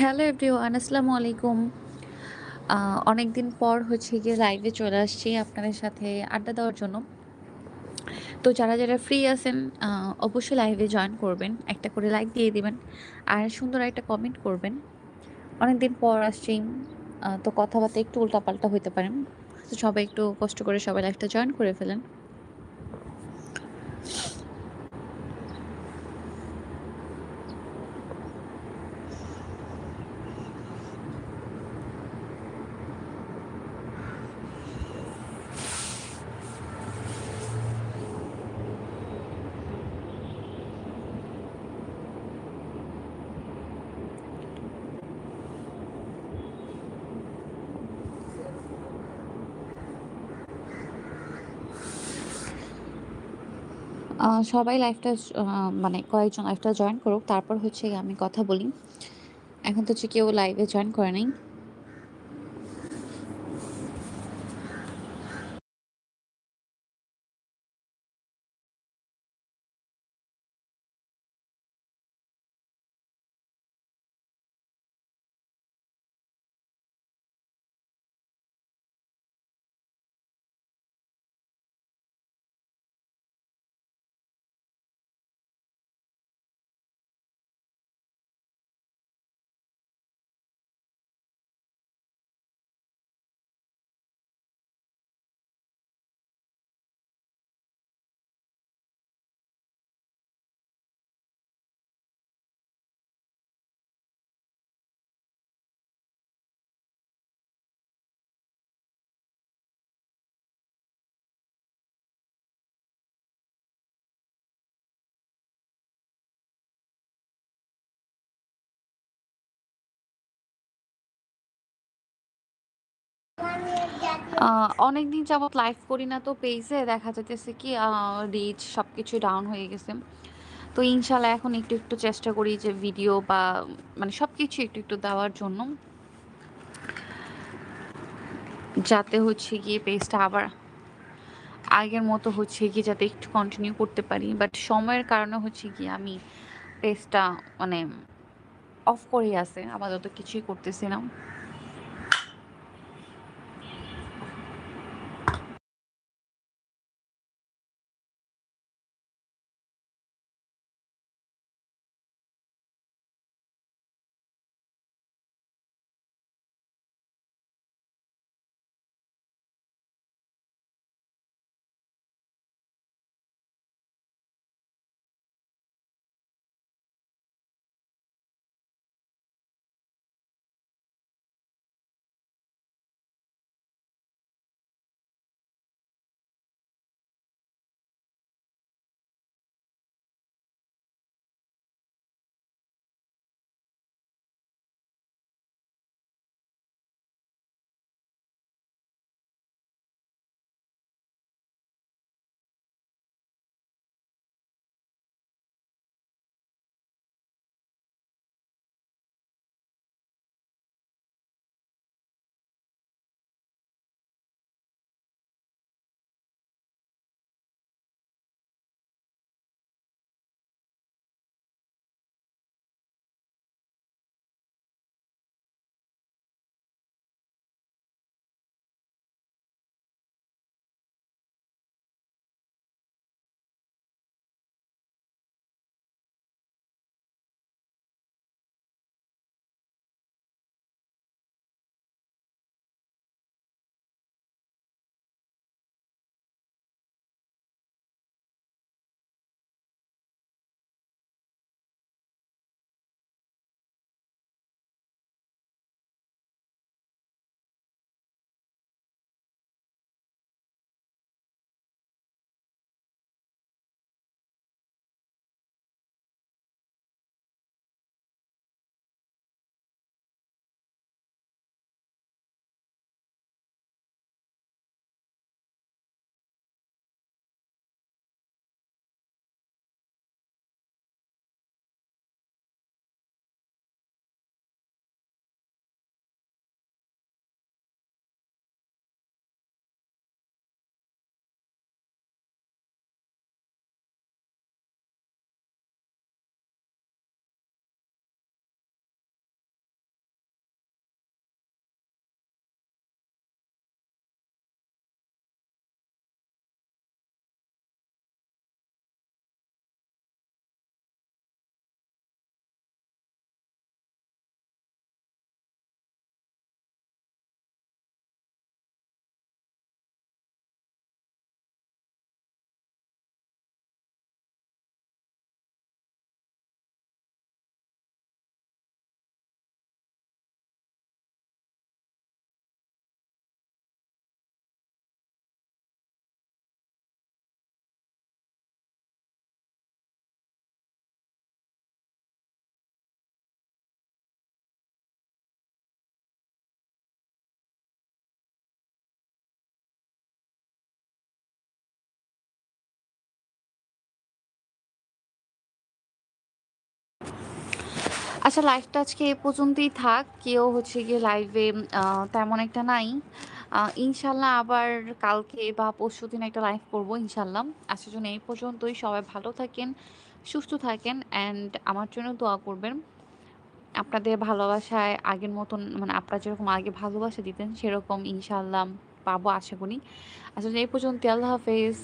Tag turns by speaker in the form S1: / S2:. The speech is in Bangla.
S1: হ্যালো এভরিওয়ান আসসালামু আলাইকুম। অনেক দিন পর হচ্ছে গিয়ে লাইভে চলে আসছি আপনাদের সাথে আড্ডা দেওয়ার জন্য। তো যারা, যারা ফ্রি আছেন অবশ্যই লাইভে জয়েন করবেন। একটা করে লাইক দিয়ে দিবেন। আর সুন্দর একটা কমেন্ট করবেন। অনেক দিন পর আসছি। তো কথাবার্তা একটু উল্টাপাল্টা হইতে পারেন সবাই একটু কষ্ট করে সবাই লাইভটা জয়েন করে ফেলেন। সবাই লাইফটা মানে কয়েকজন লাইফটা জয়েন করুক। তারপর হচ্ছে আমি কথা বলি। এখন তো হচ্ছে কেউ লাইভে জয়েন করে নাই। অনেকদিন যাবৎ লাইভ করি না তো পেজে দেখা যাইতেছে কি রিচ সব সবকিছু ডাউন হয়ে গেছে। তো ইনশাআল্লাহ এখন একটু, একটু চেষ্টা করি যে ভিডিও বা মানে সবকিছু একটু, একটু দেওয়ার জন্য। যাতে হচ্ছে গিয়ে পেজটা আবার আগের মতো হচ্ছে গিয়ে যাতে একটু কন্টিনিউ করতে পারি। বাট সময়ের কারণে হচ্ছে গিয়ে আমি পেজটা মানে অফ করেই আছে। আপাতত কিছুই করতেছি আচ্ছা লাইভটা আজকে এ পর্যন্তই থাক। কেউ হচ্ছে গিয়ে লাইভে তেমন একটা নাই। ইনশাল্লাহ আবার কালকে বা পরশু দিন একটা লাইভ করব ইনশাল্লাহ আজকের জন্য এই পর্যন্তই। সবাই ভালো থাকেন, সুস্থ থাকেন অ্যান্ড আমার জন্য দোয়া করবেন। আপনাদের ভালোবাসায় আগের মতন মানে আপনারা যেরকম আগে ভালোবাসা দিতেন সেরকম ইনশাআল্লাহ পাবো আশা করি। আচ্ছা এই পর্যন্ত আল্লাহ হাফেজ।